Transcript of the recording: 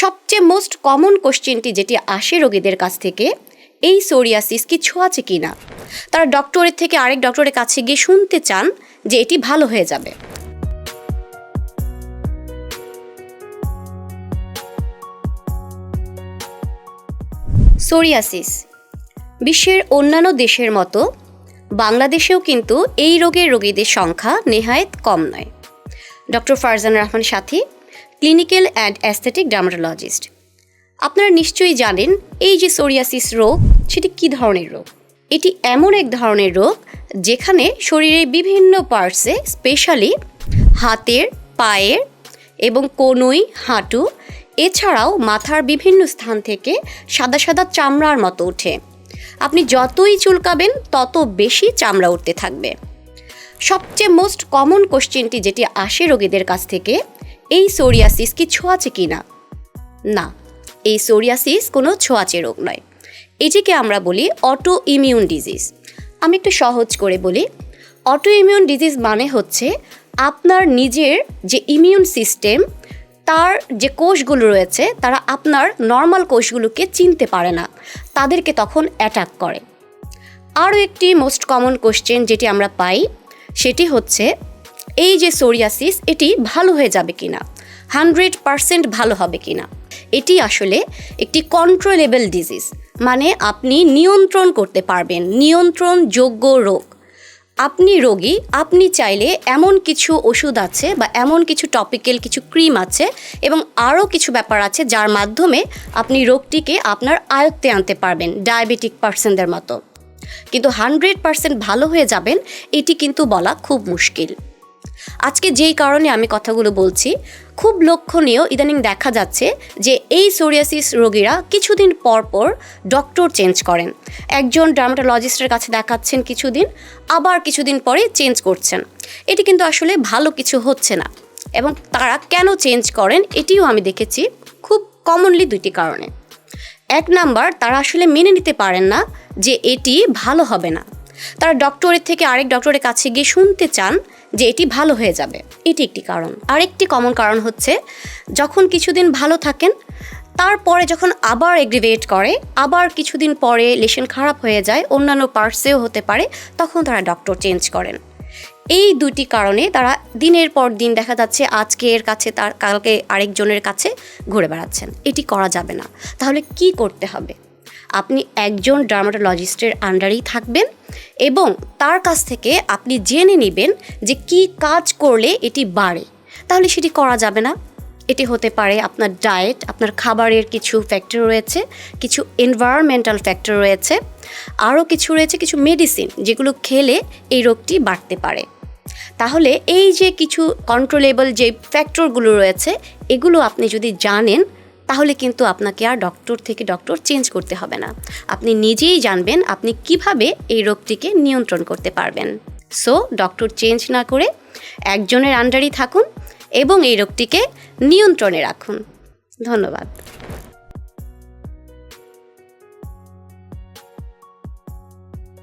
সবচেয়ে most common কোশ্চেনটি যেটি আসে রোগীদের কাছ থেকে, এই সোরিয়াসিস কি ছোঁয়াচে কি না? তারা ডক্টরের থেকে আরেক ডক্টরের কাছে গিয়ে শুনতে চান যে এটি ভালো হয়ে যাবে। সোরিয়াসিস বিশ্বের অন্যান্য দেশের মতো, বাংলাদেশেও কিন্তু এই রোগের রোগীদের সংখ্যা নেহায়েত কম নয়। Doctor Farzan Rahman Sathi clinical and aesthetic dermatologist. আপনারা নিশ্চয়ই জানেন, এই যে সোরিয়াসিস রোগ, সেটি কী ধরনের রোগ? এটি এমন এক ধরনের রোগ যেখানে শরীরের বিভিন্ন পার্টসে, স্পেশালি হাতের, পায়ের এবং কনুই, হাঁটু, এছাড়াও মাথার বিভিন্ন স্থান থেকে সাদা সাদা চামড়ার মতো ওঠে। আপনি যতই চুলকাবেন, তত বেশি চামড়া উঠতে থাকবে। সবচেয়ে মোস্ট কমন কোশ্চেনটি যেটি আসে রোগীদের কাছ থেকে এই সোরিয়াসিস কি ছোঁয়াচে কি না? না, এই সোরিয়াসিস কোনো ছোঁয়াচে রোগ নয়। এটিকে আমরা বলি অটো ইমিউন ডিজিজ আমি একটু সহজ করে বলি অটো ইমিউন ডিজিজ মানে হচ্ছে আপনার নিজের যে ইমিউন সিস্টেম তার যে কোষগুলো রয়েছে, তারা আপনার নর্মাল কোষগুলোকে চিনতে পারে না, তাদেরকে তখন অ্যাটাক করে। আরও একটি মোস্ট কমন কোশ্চেন যেটি আমরা পাই, সেটি হচ্ছে এই যে সোরিয়াসিস এটি ভালো হয়ে যাবে কিনা? হান্ড্রেড পারসেন্ট ভালো হবে কিনা? এটি আসলে একটি কন্ট্রোলেবল ডিজিজ মানে আপনি নিয়ন্ত্রণ করতে পারবেন নিয়ন্ত্রণযোগ্য রোগ। আপনি রোগী, আপনি চাইলে এমন কিছু ওষুধ আছে বা এমন কিছু টপিক্যাল কিছু ক্রিম আছে এবং আরও কিছু ব্যাপার আছে যার মাধ্যমে আপনি রোগটিকে আপনার আয়ত্তে আনতে পারবেন ডায়াবেটিক পার্সনদের মতো। কিন্তু হান্ড্রেড পার্সেন্ট ভালো হয়ে যাবেন, এটি কিন্তু বলা খুব মুশকিল। আজকে যেই কারণে আমি কথাগুলো বলছি, খুব লক্ষণীয় ইদানিং দেখা যাচ্ছে যে এই সোরিয়াসিস রোগীরা কিছুদিন পর পর ডক্টর চেঞ্জ করেন। একজন ডার্মাটোলজিস্টের কাছে দেখাচ্ছেন কিছুদিন, আবার কিছুদিন পরে চেঞ্জ করছেন। এটি কিন্তু আসলে ভালো কিছু হচ্ছে না এবং তারা কেন চেঞ্জ করেন এটিও আমি দেখেছি খুব কমনলি দুইটি কারণে। এক নাম্বার, তারা আসলে মেনে নিতে পারেন না যে এটি ভালো হবে না। তারা ডক্টরের থেকে আরেক ডক্টরের কাছে গিয়ে শুনতে চান যে এটি ভালো হয়ে যাবে। এটি একটি কারণ। আরেকটি কমন কারণ হচ্ছে, যখন কিছুদিন ভালো থাকেন, তারপরে যখন আবার এগ্রিভেট করে, আবার কিছুদিন পরে লেশন খারাপ হয়ে যায়, অন্যান্য পার্টসেও হতে পারে, তখন তারা ডক্টর চেঞ্জ করেন। এই দুটি কারণে তারা দিনের পর দিন দেখা যাচ্ছে আজকে এর কাছে তার, কালকে আরেকজনের কাছে ঘুরে বেড়াচ্ছেন। এটি করা যাবে না। তাহলে কি করতে হবে? আপনি একজন ডার্মাটোলজিস্টের আন্ডারেই থাকবেন এবং তার কাছ থেকে আপনি জেনে নেবেন যে কি কাজ করলে এটি বাড়ে। তাহলে সেটি করা যাবে না। এটি হতে পারে আপনার ডায়েট, আপনার খাবারের কিছু ফ্যাক্টর রয়েছে, কিছু এনভায়রনমেন্টাল ফ্যাক্টর রয়েছে, আরও কিছু রয়েছে, কিছু মেডিসিন যেগুলো খেলে এই রোগটি বাড়তে পারে। তাহলে এই যে কিছু কন্ট্রোলেবল যে ফ্যাক্টরগুলো রয়েছে, এগুলো আপনি যদি জানেন তাহলে কিন্তু আপনাকে আর ডক্টর থেকে ডক্টর চেঞ্জ করতে হবে না। আপনি নিজেই জানবেন আপনি কীভাবে এই রোগটিকে নিয়ন্ত্রণ করতে পারবেন। সো ডক্টর চেঞ্জ না করে একজনের আন্ডারই থাকুন এবং এই রোগটিকে নিয়ন্ত্রণে রাখুন। ধন্যবাদ।